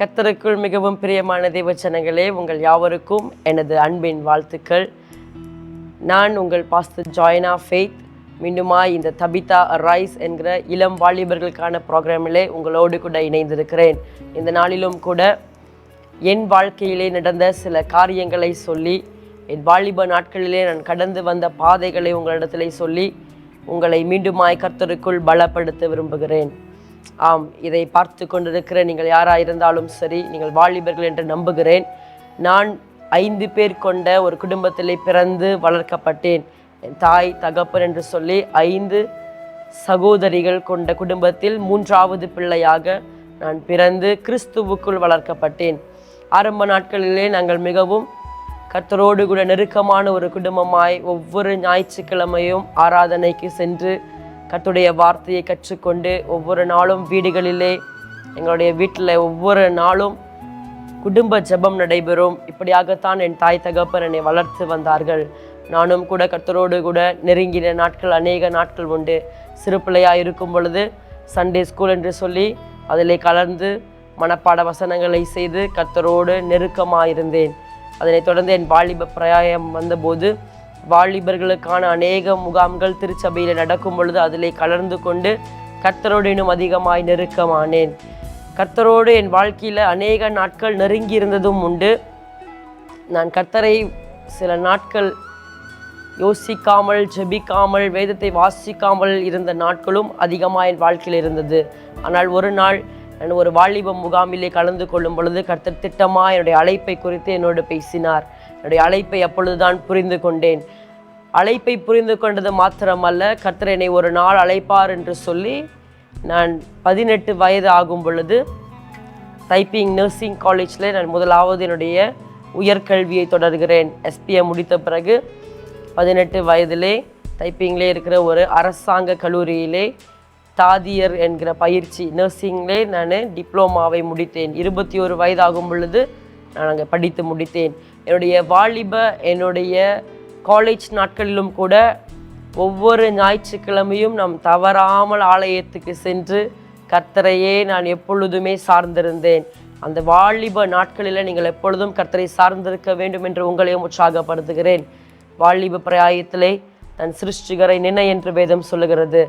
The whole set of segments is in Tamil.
கத்தருக்குள் மிகவும் பிரியமான தேவச்சனங்களே உங்கள் யாவருக்கும் எனது அன்பின் வாழ்த்துக்கள். நான் உங்கள் பாஸ்டர் ஜாயினா ஃபெய்த். மீண்டுமாய் இந்த தபிதா ரைஸ் என்கிற இளம் வாலிபர்களுக்கான ப்ரோக்ராமிலே உங்களோடு கூட இணைந்திருக்கிறேன். இந்த நாளிலும் கூட என் வாழ்க்கையிலே நடந்த சில காரியங்களை சொல்லி என் வாலிப நாட்களிலே நான் கடந்து வந்த பாதைகளை உங்களிடத்திலே சொல்லி உங்களை மீண்டுமாய் கர்த்தருக்குள் பலப்படுத்த விரும்புகிறேன். ஆம் இதை பார்த்து கொண்டிருக்கிற நீங்கள் யாராக இருந்தாலும் சரி நீங்கள் வாலிபர்கள் என்று நம்புகிறேன். நான் ஐந்து பேர் கொண்ட ஒரு குடும்பத்தில் பிறந்து வளர்க்கப்பட்டேன். என் தாய் தகப்பன் என்று சொல்லி ஐந்து சகோதரிகள் கொண்ட குடும்பத்தில் மூன்றாவது பிள்ளையாக நான் பிறந்து கிறிஸ்துவுக்குள் வளர்க்கப்பட்டேன். ஆரம்ப நாட்களிலே நாங்கள் மிகவும் கத்தரோடு கூட நெருக்கமான ஒரு குடும்பமாய் ஒவ்வொரு ஞாயிற்றுக்கிழமையும் ஆராதனைக்கு சென்று கத்துடைய வார்த்தையை கற்றுக்கொண்டு ஒவ்வொரு நாளும் வீடுகளிலே எங்களுடைய வீட்டில் ஒவ்வொரு நாளும் குடும்ப ஜெபம் நடைபெறும். இப்படியாகத்தான் என் தாய் தகப்பன் என்னை வளர்த்து வந்தார்கள். நானும் கூட கர்த்தரோடு கூட நெருங்கின நாட்கள் அநேக நாட்கள் உண்டு. சிறு பிள்ளையாக இருக்கும் பொழுது சண்டே ஸ்கூல் என்று சொல்லி அதிலே கலந்து மனப்பாட வசனங்களை செய்து கர்த்தரோடு நெருக்கமாக இருந்தேன் அதனைத் தொடர்ந்து என் வாலிப பிரயாயம் வந்தபோது வாலிபர்களுக்கான அநேக முகாம்கள் திருச்சபையில் நடக்கும் பொழுது அதிலே கலந்து கொண்டு கர்த்தரோடு இன்னும் அதிகமாய் நெருக்கமானேன். கர்த்தரோடு என் வாழ்க்கையில் அநேக நாட்கள் நெருங்கி இருந்ததும் உண்டு. நான் கர்த்தரை சில நாட்கள் யோசிக்காமல் ஜெபிக்காமல் வேதத்தை வாசிக்காமல் இருந்த நாட்களும் அதிகமாக என் வாழ்க்கையில் இருந்தது. ஆனால் ஒரு நாள் நான் ஒரு வாலிப முகாமிலே கலந்து கொள்ளும் பொழுது கர்த்தர் திட்டமாக என்னுடைய அழைப்பை குறித்து என்னோடு பேசினார். என்னுடைய அழைப்பை அப்பொழுதுதான் புரிந்து கொண்டேன். அழைப்பை புரிந்து கொண்டது மாத்திரமல்ல கர்த்தர் என்னை ஒரு நாள் அழைப்பார் என்று சொல்லி நான் பதினெட்டு வயது ஆகும் பொழுது டைப்பிங் நர்சிங் காலேஜில் நான் முதலாவது என்னுடைய உயர்கல்வியை தொடர்கிறேன். எஸ்பிஐ முடித்த பிறகு பதினெட்டு வயதிலே டைப்பிங்லே இருக்கிற ஒரு அரசாங்க கல்லூரியிலே தாதியர் என்கிற பயிற்சி நர்சிங்லே நான் டிப்ளோமாவை முடித்தேன். இருபத்தி ஒரு வயதாகும் பொழுது நான் அங்கே படித்து முடித்தேன். என்னுடைய வாலிப என்னுடைய காலேஜ் நாட்களிலும் கூட ஒவ்வொரு ஞாயிற்றுக்கிழமையும் நாம் தவறாமல் ஆலயத்துக்கு சென்று கர்த்தரையே நான் எப்பொழுதுமே சார்ந்திருந்தேன். அந்த வாலிப நாட்களில் நீங்கள் எப்பொழுதும் கர்த்தரை சார்ந்திருக்க வேண்டும் என்று உங்களையும் உற்சாகப்படுத்துகிறேன். வாலிப பிராயத்திலே தன் சிருஷ்டிகரை நினை என்று வேதம் சொல்லுகிறது.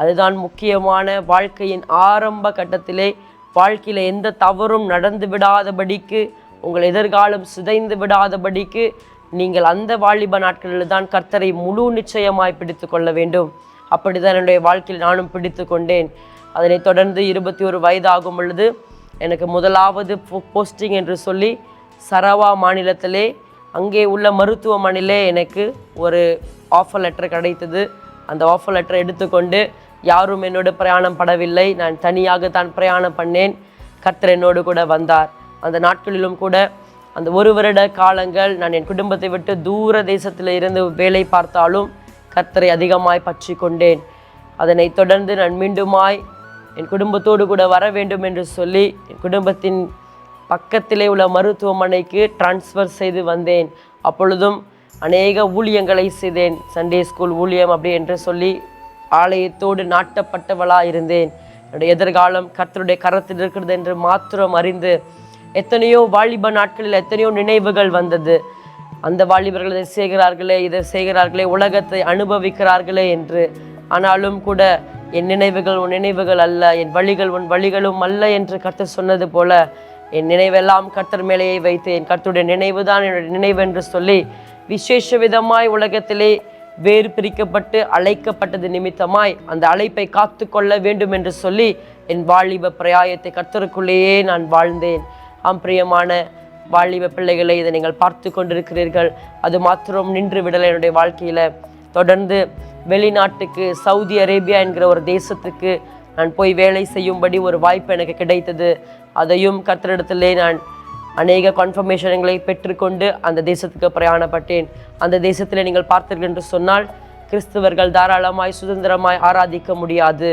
அதுதான் முக்கியமான வாழ்க்கையின் ஆரம்ப கட்டத்திலே வாழ்க்கையில் எந்த தவறும் நடந்து விடாதபடிக்கு உங்கள் எதிர்காலம் சிதைந்து விடாதபடிக்கு நீங்கள் அந்த வாலிப நாட்களில் தான் கர்த்தரை முழு நிச்சயமாய் பிடித்து கொள்ள வேண்டும். அப்படிதான் என்னுடைய வாழ்க்கையில் நானும் பிடித்து கொண்டேன். அதனைத் தொடர்ந்து இருபத்தி ஒரு வயதாகும் பொழுது எனக்கு முதலாவது போஸ்டிங் என்று சொல்லி சரவா மாநிலத்திலே அங்கே உள்ள மருத்துவமனையிலே எனக்கு ஒரு ஆஃபர் லெட்டர் கிடைத்தது. அந்த ஆஃபர் லெட்டர் எடுத்துக்கொண்டு யாரும் என்னோடு பிரயாணம் படவில்லை. நான் தனியாக தான் பிரயாணம் பண்ணேன். கர்த்தர் என்னோடு கூட வந்தார். அந்த நாட்களிலும் கூட அந்த ஒரு வருட காலங்கள் நான் என் குடும்பத்தை விட்டு தூர தேசத்தில் இருந்து வேலை பார்த்தாலும் கர்த்தரை அதிகமாய் பற்றி கொண்டேன் அதனைத் தொடர்ந்து நான் மீண்டுமாய் என் குடும்பத்தோடு கூட வர வேண்டும் என்று சொல்லி என் குடும்பத்தின் பக்கத்திலே உள்ள மருத்துவமனைக்கு டிரான்ஸ்ஃபர் செய்து வந்தேன். அப்பொழுதும் அநேக ஊழியங்களை செய்தேன். சண்டே ஸ்கூல் ஊழியம் அப்படி என்று சொல்லி ஆலயத்தோடு நாட்டப்பட்டவளாக இருந்தேன் என்னுடைய எதிர்காலம் கர்த்தருடைய கரத்தில் இருக்கிறது என்று மாத்திரம் அறிந்து எத்தனையோ வாலிப நாட்களில் எத்தனையோ நினைவுகள் வந்தது. அந்த வாலிபர்கள் இதை செய்கிறார்களே இதை செய்கிறார்களே உலகத்தை அனுபவிக்கிறார்களே என்று. ஆனாலும் கூட என் நினைவுகள் உன் நினைவுகள் அல்ல என் வழிகள் உன் வழிகளும் அல்ல என்று கர்த்தர் சொன்னது போல என் நினைவெல்லாம் கர்த்தர் மேலேயே வைத்து என் கர்த்தருடைய நினைவு தான் என்னுடைய நினைவு என்று சொல்லி விசேஷ விதமாய் உலகத்திலே வேறு பிரிக்கப்பட்டு அழைக்கப்பட்டது நிமித்தமாய் அந்த அழைப்பை காத்து கொள்ள வேண்டும் என்று சொல்லி என் வாலிப பிரயாயத்தை கர்த்தருக்குள்ளேயே நான் வாழ்ந்தேன். ஆம் பிரியமான வாலிப பிள்ளைகளை இதை நீங்கள் பார்த்து கொண்டிருக்கிறீர்கள். அது மாத்திரம் நின்று விடலை என்னுடைய வாழ்க்கையில். தொடர்ந்து வெளிநாட்டுக்கு சவுதி அரேபியா என்கிற ஒரு தேசத்துக்கு நான் போய் வேலை செய்யும்படி ஒரு வாய்ப்பு எனக்கு கிடைத்தது. அதையும் கத்திரிடத்திலே நான் அநேக கன்ஃபர்மேஷன்களை பெற்றுக்கொண்டு அந்த தேசத்துக்கு பிரயாணப்பட்டேன். அந்த தேசத்தில் நீங்கள் பார்த்தீர்கள் என்று சொன்னால் கிறிஸ்தவர்கள் தாராளமாய் சுதந்திரமாய் ஆராதிக்க முடியாது.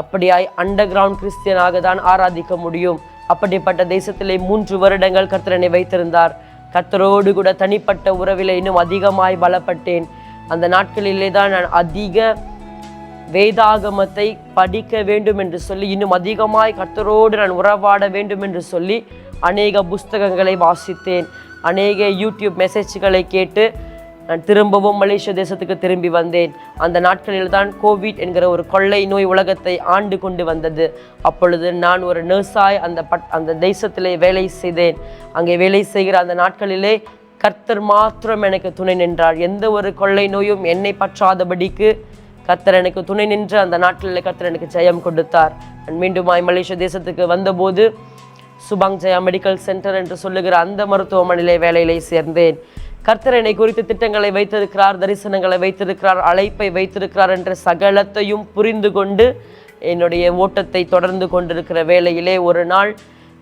அப்படியாய் அண்டர் கிரவுண்ட் கிறிஸ்தியனாக தான் ஆராதிக்க முடியும். அப்படிப்பட்ட தேசத்திலே மூன்று வருடங்கள் கர்த்தரனை வைத்திருந்தார். கர்த்தரோடு கூட தனிப்பட்ட உறவில் இன்னும் அதிகமாய் பலப்பட்டேன். அந்த நாட்களிலே தான் நான் அதிக வேதாகமத்தை படிக்க வேண்டும் என்று சொல்லி இன்னும் அதிகமாய் கர்த்தரோடு நான் உறவாட வேண்டும் என்று சொல்லி அநேக புஸ்தகங்களை வாசித்தேன். அநேக யூடியூப் மெசேஜ்களை கேட்டு நான் திரும்பவும் மலேசிய தேசத்துக்கு திரும்பி வந்தேன். அந்த நாட்களில் தான் கோவிட் என்கிற ஒரு கொள்ளை நோய் உலகத்தை ஆண்டு கொண்டு வந்தது. அப்பொழுது நான் ஒரு நர்ஸாய் அந்த பட் அந்த தேசத்திலே வேலை செய்தேன். அங்கே வேலை செய்கிற அந்த நாட்களிலே கர்த்தர் மாத்திரம் எனக்கு துணை நின்றார். எந்த ஒரு கொள்ளை நோயும் என்னை பற்றாதபடிக்கு கர்த்தர் எனக்கு துணை நின்று அந்த நாட்களில் கர்த்தர் எனக்கு ஜெயம் கொடுத்தார். நான் மீண்டுமாய் மலேசிய தேசத்துக்கு வந்தபோது சுபாங் ஜெயா மெடிக்கல் சென்டர் என்று சொல்லுகிற அந்த மருத்துவமனையிலே வேலையிலே சேர்ந்தேன். கர்த்தரனை குறித்த குறித்து திட்டங்களை வைத்திருக்கிறார் தரிசனங்களை வைத்திருக்கிறார் அழைப்பை வைத்திருக்கிறார் என்ற சகலத்தையும் புரிந்து கொண்டு என்னுடைய ஓட்டத்தை தொடர்ந்து கொண்டிருக்கிற வேளையிலே ஒரு நாள்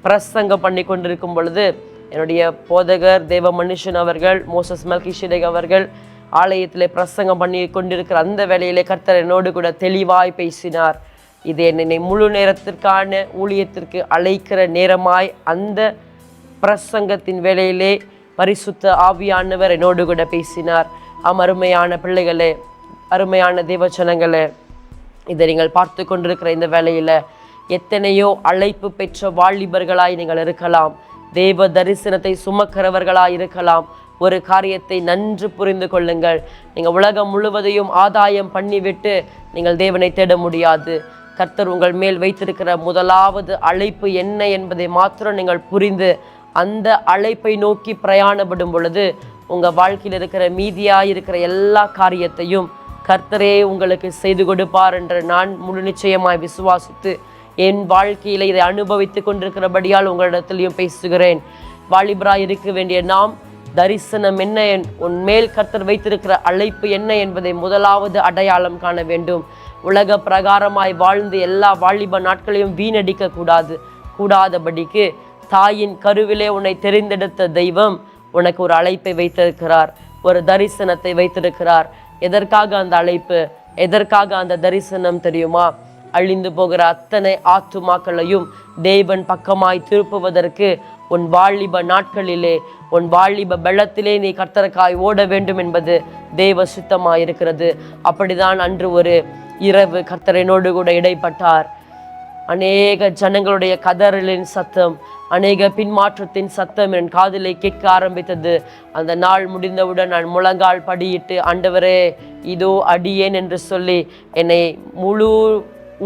பிரசங்கம் பண்ணி கொண்டிருக்கும் பொழுது என்னுடைய போதகர் தேவ மனுஷன் அவர்கள் மோசஸ் மல்கிஷிடேக் அவர்கள் ஆலயத்தில் பிரசங்கம் பண்ணி கொண்டிருக்கிற அந்த வேளையிலே கர்த்தர் என்னோடு கூட தெளிவாய் பேசினார். இது என்னை முழு நேரத்திற்கான ஊழியத்திற்கு அழைக்கிற நேரமாய் அந்த பிரசங்கத்தின் வேலையிலே பரிசுத்த ஆவியானவர் என்னோடு கூட பேசினார். ஆம் அருமையான பிள்ளைகளே அருமையான தேவச்சனங்களே இதை நீங்கள் பார்த்து கொண்டிருக்கிற இந்த வேலையில் எத்தனையோ அழைப்பு பெற்ற வாலிபர்களாய் நீங்கள் இருக்கலாம். தேவ தரிசனத்தை சுமக்கிறவர்களாய் இருக்கலாம். ஒரு காரியத்தை நன்று புரிந்து கொள்ளுங்கள். நீங்கள் உலகம் முழுவதையும் ஆதாயம் பண்ணிவிட்டு நீங்கள் தேவனை தேட முடியாது. கர்த்தர் உங்கள் மேல் வைத்திருக்கிற முதலாவது அழைப்பு என்ன என்பதை மாத்திரம் நீங்கள் புரிந்து அந்த அழைப்பை நோக்கி பிரயாணப்படும் பொழுது உங்கள் வாழ்க்கையில் இருக்கிற மீதியாக இருக்கிற எல்லா காரியத்தையும் கர்த்தரே உங்களுக்கு செய்து கொடுப்பார் என்று நான் முழு நிச்சயமாய் விசுவாசித்து என் வாழ்க்கையில் இதை அனுபவித்து கொண்டிருக்கிறபடியால் உங்களிடத்திலையும் பேசுகிறேன். வாலிபராய் இருக்க வேண்டிய நாம் தரிசனம் என்ன என்- உன் மேல் கர்த்தர் வைத்திருக்கிற அழைப்பு என்ன என்பதை முதலாவது அடையாளம் காண வேண்டும். உலக பிரகாரமாய் வாழ்ந்து எல்லா வாலிப நாட்களையும் வீணடிக்க கூடாது கூடாதபடிக்கு தாயின் கருவிலே உன்னை தெரிந்தெடுத்த தெய்வம் உனக்கு ஒரு அழைப்பை வைத்திருக்கிறார் ஒரு தரிசனத்தை வைத்திருக்கிறார். எதற்காக அந்த அழைப்பு? எதற்காக அந்த தரிசனம் தெரியுமா? அழிந்து போகிற அத்தனை ஆத்துமாக்களையும் தேவன் பக்கமாய் திருப்புவதற்கு உன் வாலிப நாட்களிலே உன் வாலிப பலத்திலே நீ கர்த்தருக்காய் ஓட வேண்டும் என்பது தேவ சுத்தமாக இருக்கிறது அப்படிதான் அன்று ஒரு இரவு கர்த்தரனோடு கூட இடைப்பட்டார். அநேக ஜனங்களுடைய கதறலின் சத்தம் அநேக பின்மாற்றத்தின் சத்தம் என் காதலை கேட்க ஆரம்பித்தது. அந்த நாள் முடிந்தவுடன் நான் முழங்கால் படியிட்டு ஆண்டவரே இதோ அடியேன் என்று சொல்லி என்னை முழு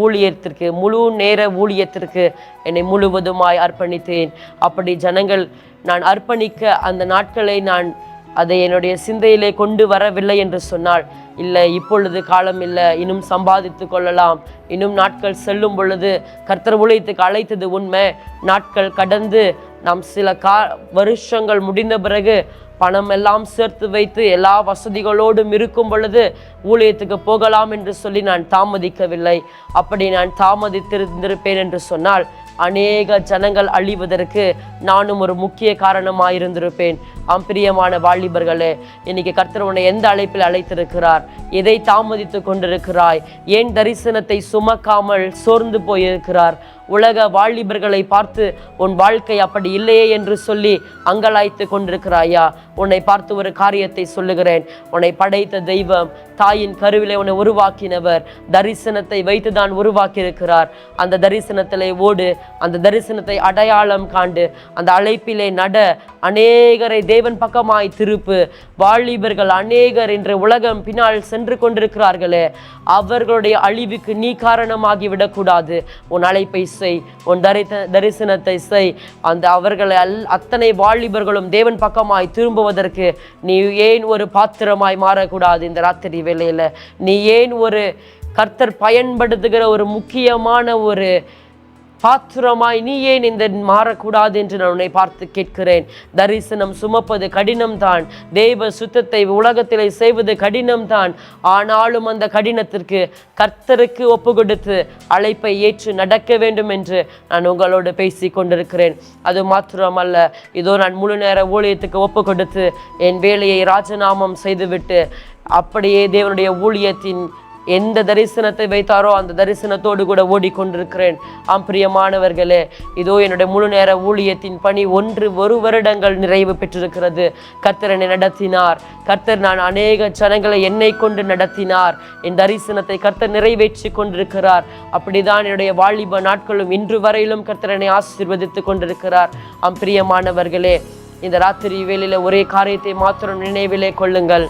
ஊழியத்திற்கு முழு நேர ஊழியத்திற்கு என்னை முழுவதுமாய் அர்ப்பணித்தேன். அப்படி ஜனங்கள் நான் அர்ப்பணிக்க அந்த நாட்களை நான் அதை என்னுடைய சிந்தையிலே கொண்டு வரவில்லை என்று சொன்னால் இல்லை இப்பொழுது காலம் இல்லை. இன்னும் சம்பாதித்து கொள்ளலாம். இன்னும் நாட்கள் செல்லும் பொழுது கர்த்தர் ஊழியத்துக்கு அழைத்தது உண்மை. நாட்கள் கடந்து நாம் சில கா வருஷங்கள் முடிந்த பிறகு பணம் எல்லாம் சேர்த்து வைத்து எல்லா வசதிகளோடும் இருக்கும் பொழுது ஊழியத்துக்கு போகலாம் என்று சொல்லி நான் தாமதிக்கவில்லை. அப்படி நான் தாமதித்திருந்திருப்பேன் என்று சொன்னால் அநேக ஜனங்கள் அழிவதற்கு நானும் ஒரு முக்கிய காரணமாக இருந்திருப்பேன் அம்பிரியமான வாலிபர்களே இன்னைக்கு கர்த்தர் உன்னை எந்த அழைப்பில் அழைத்திருக்கிறார்? எதை தாமதித்து கொண்டிருக்கிறாய்? ஏன் தரிசனத்தை சுமக்காமல் சோர்ந்து போயிருக்கிறார்? உலக வாலிபர்களை பார்த்து உன் வாழ்க்கை அப்படி இல்லையே என்று சொல்லி அங்கலாய்த்து கொண்டிருக்கிறாயா? உன்னை பார்த்து ஒரு காரியத்தை சொல்லுகிறேன். உன்னை படைத்த தெய்வம் தாயின் கருவிலே உன்னை உருவாக்கினவர் தரிசனத்தை வைத்து தான் உருவாக்கியிருக்கிறார். அந்த தரிசனத்திலே ஓடு அந்த தரிசனத்தை அடையாளம் காண்டு அந்த அழைப்பிலே நட அநேகரை தேவன் பக்கமாய் திருப்பு. வாலிபர்கள் அநேகர் இன்று உலகம் பின்னால் சென்று கொண்டிருக்கிறார்களே. அவர்களுடைய அழிவுக்கு நீ காரணமாகி விடக்கூடாது உன் அழைப்பை செய் உன் தரித்த தரிசனத்தை செய். அந்த அவர்களை அல் அத்தனை வாலிபர்களும் தேவன் பக்கமாய் திரும்புவதற்கு நீ ஏன் ஒரு பாத்திரமாய் மாறக்கூடாது இந்த ராத்திரி வேலையில் நீ ஏன் ஒரு கர்த்தர் பயன்படுத்துகிற ஒரு முக்கியமான ஒரு பாத்திரமாய் நீ ஏன் இந்த மாறக்கூடாது என்று நான் உன்னை பார்த்து கேட்கிறேன்? தரிசனம் சுமப்பது கடினம்தான். தேவ சுத்தத்தை உலகத்திலே செய்வது கடினம்தான். ஆனாலும் அந்த கடினத்திற்கு கர்த்தருக்கு ஒப்பு கொடுத்து அழைப்பை ஏற்று நடக்க வேண்டும் என்று நான் உங்களோடு பேசி கொண்டிருக்கிறேன். அது மாத்திரமல்ல இதோ நான் முழு நேர ஊழியத்துக்கு ஒப்பு கொடுத்து என் வேலையை ராஜினாமம் செய்துவிட்டு அப்படியே தேவனுடைய ஊழியத்தின் எந்த தரிசனத்தை வைத்தாரோ அந்த தரிசனத்தோடு கூட ஓடிக்கொண்டிருக்கிறேன். ஆம் பிரியமானவர்களே இதோ என்னுடைய முழு நேர ஊழியத்தின் பணி ஒன்று ஒரு வருடங்கள் நிறைவு பெற்றிருக்கிறது. கர்த்தர் என்னை நடத்தினார். கர்த்தர் நான் அநேக ஜனங்களை என்னை கொண்டு நடத்தினார். என் தரிசனத்தை கர்த்தர் நிறைவேற்றி கொண்டிருக்கிறார். அப்படிதான் என்னுடைய வாலிப நாட்களும் இன்று வரையிலும் கர்த்தர் என்னை ஆசீர்வதித்து கொண்டிருக்கிறார். ஆம் பிரியமானவர்களே இந்த ராத்திரி வேலையில் ஒரே காரியத்தை மாத்திரம் நினைவிலே கொள்ளுங்கள்.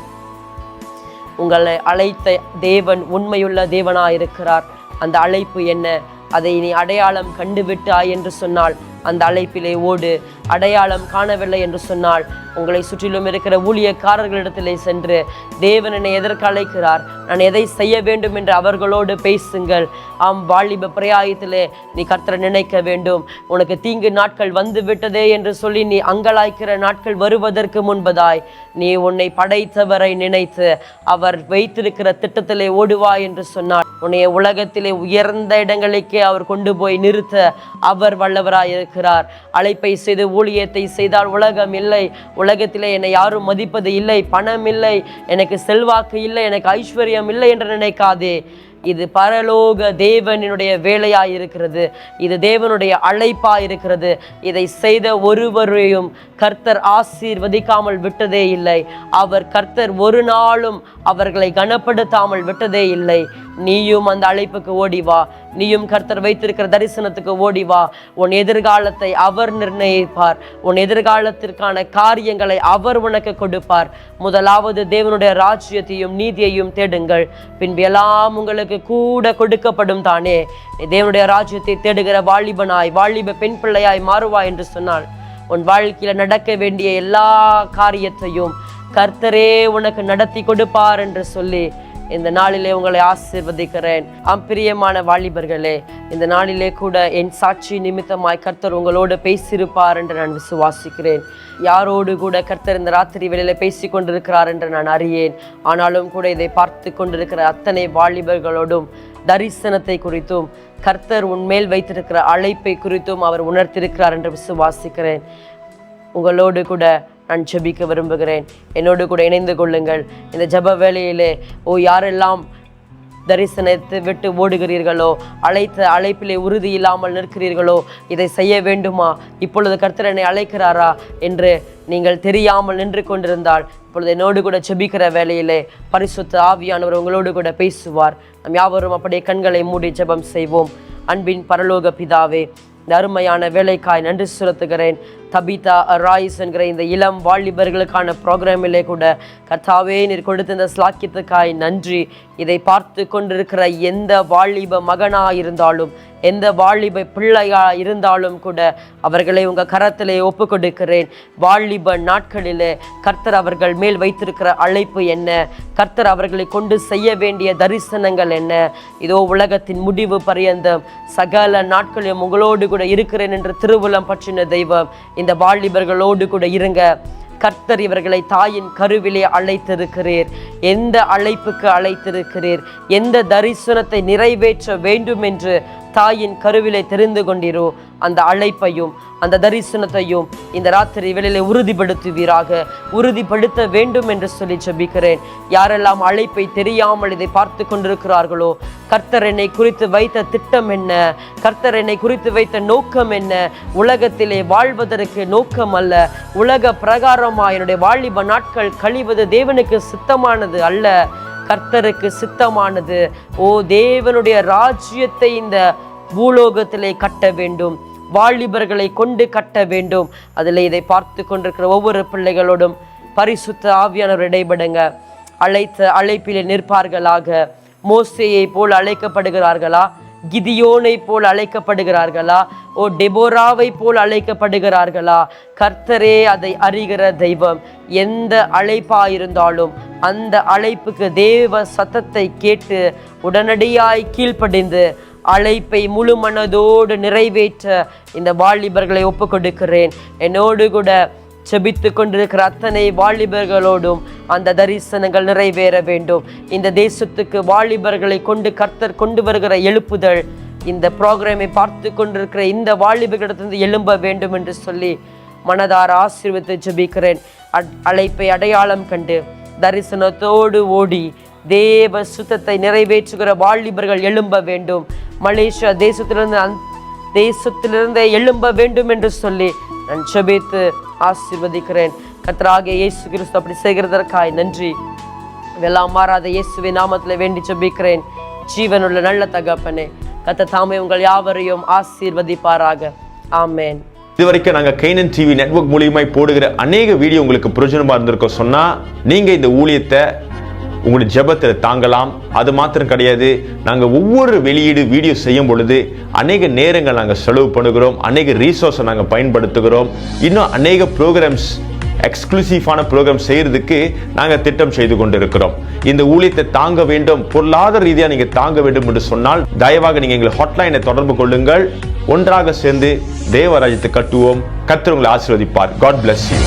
உங்களை அழைத்த தேவன் உண்மையுள்ள தேவனாய் இருக்கிறார் அந்த அழைப்பு என்ன? அதை நீ அடையாளம் கண்டுவிட்டாய் என்று சொன்னால் அந்த அழைப்பிலே ஓடு அடையாளம் காணவில்லை என்று சொன்னால் உங்களை சுற்றிலும் இருக்கிற ஊழியக்காரர்களிடத்திலே சென்று தேவன் என்னை எதற்கு அழைக்கிறார்? நான் எதை செய்ய வேண்டும் என்று அவர்களோடு பேசுங்கள். ஆம் வாலிப பிரயாயத்திலே நீ கர்த்தரை நினைக்க வேண்டும். உனக்கு தீங்கு நாட்கள் வந்து விட்டதே என்று சொல்லி நீ அங்கலாய்க்கிற நாட்கள் வருவதற்கு முன்பதாய். நீ உன்னை படைத்தவரை நினைத்து அவர் வைத்திருக்கிற திட்டத்திலே ஓடுவாய் என்று சொன்னார் உன்னைய உலகத்திலே உயர்ந்த இடங்களுக்கே அவர் கொண்டு போய் நிறுத்த அவர் வல்லவராய் இருக்கிறார் அழைப்பை செய்து ஊழியத்தை செய்தால் உலகம் இல்லை. உலகத்திலே என்னை யாரும் மதிப்பது இல்லை பணம் இல்லை எனக்கு செல்வாக்கு இல்லை எனக்கு ஐஸ்வர்யம் இல்லை என்று நினைக்காதே. இது பரலோக தேவனினுடைய வேலையாக இருக்கிறது இது தேவனுடைய அழைப்பாக இருக்கிறது இதை செய்த ஒருவரையும் கர்த்தர் ஆசீர்வதிக்காமல் விட்டதே இல்லை. அவர் கர்த்தர் ஒரு நாளும் அவர்களை கனப்படுத்தாமல் விட்டதே இல்லை. நீயும் அந்த அழைப்புக்கு ஓடி வா. நீயும் கர்த்தர் வைத்திருக்கிற தரிசனத்துக்கு ஓடி வா. உன் எதிர்காலத்தை அவர் நிர்ணயிப்பார். உன் எதிர்காலத்திற்கான காரியங்களை அவர் உனக்கு கொடுப்பார். முதலாவது தேவனுடைய ராஜ்யத்தையும் நீதியையும் தேடுங்கள். பின்பு எல்லாம் உங்களுக்கு கூட கொடுக்கப்படும் தானே? தேவனுடைய ராஜ்யத்தை தேடுகிற வாலிபனாய் வாலிப பெண் பிள்ளையாய் மாறுவாய் என்று சொன்னால் உன் வாழ்க்கையில நடக்க வேண்டிய எல்லா காரியத்தையும் கர்த்தரே உனக்கு நடத்தி கொடுப்பார் என்று சொல்லி இந்த நாளிலே உங்களை ஆசீர்வதிக்கிறேன். அம்பிரியமான வாலிபர்களே இந்த நாளிலே கூட என் சாட்சி நிமித்தமாய் கர்த்தர் உங்களோடு பேசியிருப்பார் என்று நான் விசுவாசிக்கிறேன். யாரோடு கூட கர்த்தர் இந்த ராத்திரி வேளையில பேசி கொண்டிருக்கிறார் என்று நான் அறியேன். ஆனாலும் கூட இதை பார்த்து கொண்டிருக்கிற அத்தனை வாலிபர்களோடும் தரிசனத்தை குறித்தும் கர்த்தர் உன்மேல் வைத்திருக்கிற அழைப்பை குறித்தும் அவர் உணர்த்திருக்கிறார் என்று விசுவாசிக்கிறேன். உங்களோடு கூட நான் ஜெபிக்க விரும்புகிறேன். என்னோடு கூட இணைந்து கொள்ளுங்கள். இந்த ஜெப வேலையிலே ஓ யாரெல்லாம் தரிசனத்தை விட்டு ஓடுகிறீர்களோ அழைத்த அழைப்பிலே உறுதி இல்லாமல் நிற்கிறீர்களோ இதை செய்ய வேண்டுமா? இப்பொழுது கர்த்தரனை அழைக்கிறாரா என்று நீங்கள் தெரியாமல் நின்று கொண்டிருந்தால் இப்பொழுது என்னோடு கூட ஜெபிக்கிற வேலையிலே பரிசுத்த ஆவியானவர் உங்களோடு கூட பேசுவார். நம் யாவரும் அப்படியே கண்களை மூடி ஜெபம் செய்வோம். அன்பின் பரலோக பிதாவே இந்த அருமையான வேலைக்காய் நன்றி செலுத்துகிறேன். தபிதா ராய்ஸ் என்கிற இந்த இளம் வாலிபர்களுக்கான ப்ரோக்ராமிலே கூட கர்த்தாவே நீர் கொடுத்த இந்த ஸ்லாக்கியத்துக்காய் நன்றி. இதை பார்த்து கொண்டிருக்கிற எந்த வாலிப மகனாக இருந்தாலும் எந்த வாலிப பிள்ளையா இருந்தாலும் கூட அவர்களை உங்கள் கரத்திலே ஒப்பு கொடுக்கிறேன் வாலிப நாட்களிலே கர்த்தர் அவர்கள் மேல் வைத்திருக்கிற அழைப்பு என்ன? கர்த்தர் அவர்களை கொண்டு செய்ய வேண்டிய தரிசனங்கள் என்ன? இதோ உலகத்தின் முடிவு பரியந்தம். சகல நாட்களிலும் உங்களோடு கூட இருக்கிறேன் என்று திருவுளம் பற்றின தெய்வம். இந்த வாலிபர்களோடு கூட இருங்க. கர்த்தர் இவர்களை தாயின் கருவிலே அழைத்திருக்கிறீர். எந்த அழைப்புக்கு அழைத்திருக்கிறீர்? எந்த தரிசனத்தை நிறைவேற்ற வேண்டும் என்று தாயின் கருவிலை தெரிந்து கொண்டிரோ? அந்த அழைப்பையும் அந்த தரிசனத்தையும் இந்த ராத்திரி வேளையிலே உறுதிப்படுத்துவீராக. உறுதிப்படுத்த வேண்டும் என்று சொல்லி ஜபிக்கிறேன். யாரெல்லாம் அழைப்பை தெரியாமல் இதை பார்த்து கொண்டிருக்கிறார்களோ கர்த்தர் என்னை குறித்து வைத்த திட்டம் என்ன? கர்த்தர் என்னை குறித்து வைத்த நோக்கம் என்ன? உலகத்திலே வாழ்வதற்கு நோக்கம் அல்ல. உலக பிரகாரமாக என்னுடைய வாலிப நாட்கள் கழிவது தேவனுக்கு சித்தமானது அல்ல. கர்த்தருக்கு சித்தமானது. ஓ தேவனுடைய ராஜ்யத்தை இந்த பூலோகத்திலே கட்ட வேண்டும். வாலிபர்களை கொண்டு கட்ட வேண்டும். அதில் இதை பார்த்து கொண்டிருக்கிற ஒவ்வொரு பிள்ளைகளோடும் பரிசுத்த ஆவியானவர் இடைபடுங்க. அழைத்த அழைப்பிலே நிற்பார்களாக. மோசையை போல் அழைக்கப்படுகிறார்களா? கிதியோனை போல் அழைக்கப்படுகிறார்களா? ஓ டெபோராவை போல் அழைக்கப்படுகிறார்களா? கர்த்தரே அதை அறிகிற தெய்வம் எந்த அழைப்பாயிருந்தாலும் அந்த அழைப்புக்கு தேவ சத்தத்தை கேட்டு உடனடியாய் கீழ்ப்படிந்து அழைப்பை முழு மனதோடு நிறைவேற்ற இந்த வாலிபர்களை ஒப்புக்கொடுக்கிறேன். என்னோடு கூட செபித்து கொண்டிருக்கிற அத்தனை வாலிபர்களோடும் அந்த தரிசனங்கள் நிறைவேற வேண்டும். இந்த தேசத்துக்கு வாலிபர்களை கொண்டு கர்த்தர் கொண்டு வருகிற எழுப்புதல் இந்த ப்ரோக்ராமை பார்த்து கொண்டிருக்கிற இந்த வாலிபர்களிடத்திலிருந்து எழும்ப வேண்டும் என்று சொல்லி மனதார ஆசீர்வத்தை ஜபிக்கிறேன். அ- அழைப்பை அடையாளம் கண்டு தரிசனத்தோடு ஓடி தேவ சுத்தத்தை நிறைவேற்றுகிற வாலிபர்கள் எழும்ப வேண்டும். மலேசியா தேசத்திலிருந்து அந் எழும்ப வேண்டும் என்று சொல்லி நான் ஜெபித்து ஆசீர்வதிக்கிறேன். கர்த்தராகிய இயேசு கிறிஸ்து அப்படி செய்கிறதற்காய் நன்றி. இதெல்லாம் மாறாத இயேசுவின் நாமத்தில் வேண்டி ஜெபிக்கிறேன். ஜீவனுள்ள நல்ல தகப்பனே கத்த தாமே உங்கள் யாவரையும் ஆசீர்வதிப்பாராக. ஆமேன். இதுவரைக்கும் நாங்கள் கைனன் டிவி நெட்ஒர்க் மூலியமாய் போடுகிற அநேக வீடியோ உங்களுக்கு பிரயோஜனமாக இருந்திருக்கோம் சொன்னால் நீங்கள் இந்த ஊழியத்தை உங்களுடைய ஜெபத்தில் தாங்கலாம். அது மாத்திரம் கிடையாது. நாங்கள் ஒவ்வொரு வெளியீடு வீடியோ செய்யும் பொழுது அநேக நேரங்கள் நாங்கள் செலவு பண்ணுகிறோம். அநேக ரீசோர்ஸை நாங்கள் பயன்படுத்துகிறோம். இன்னும் அநேக ப்ரோக்ராம்ஸ் எக்ஸ்க்ளூசிவான ப்ரோக்ராம் செய்கிறதுக்கு நாங்கள் திட்டம் செய்து கொண்டிருக்கிறோம். இந்த ஊழியத்தை தாங்க வேண்டும். பொருளாதார ரீதியாக நீங்கள் தாங்க வேண்டும் என்று சொன்னால் தயவாக நீங்கள் எங்களை ஹாட்லைனை தொடர்பு கொள்ளுங்கள். ஒன்றாக சேர்ந்து தேவராஜ்யத்தை கட்டுவோம். கர்த்தர் உங்களை ஆசீர்வதிப்பார். God bless you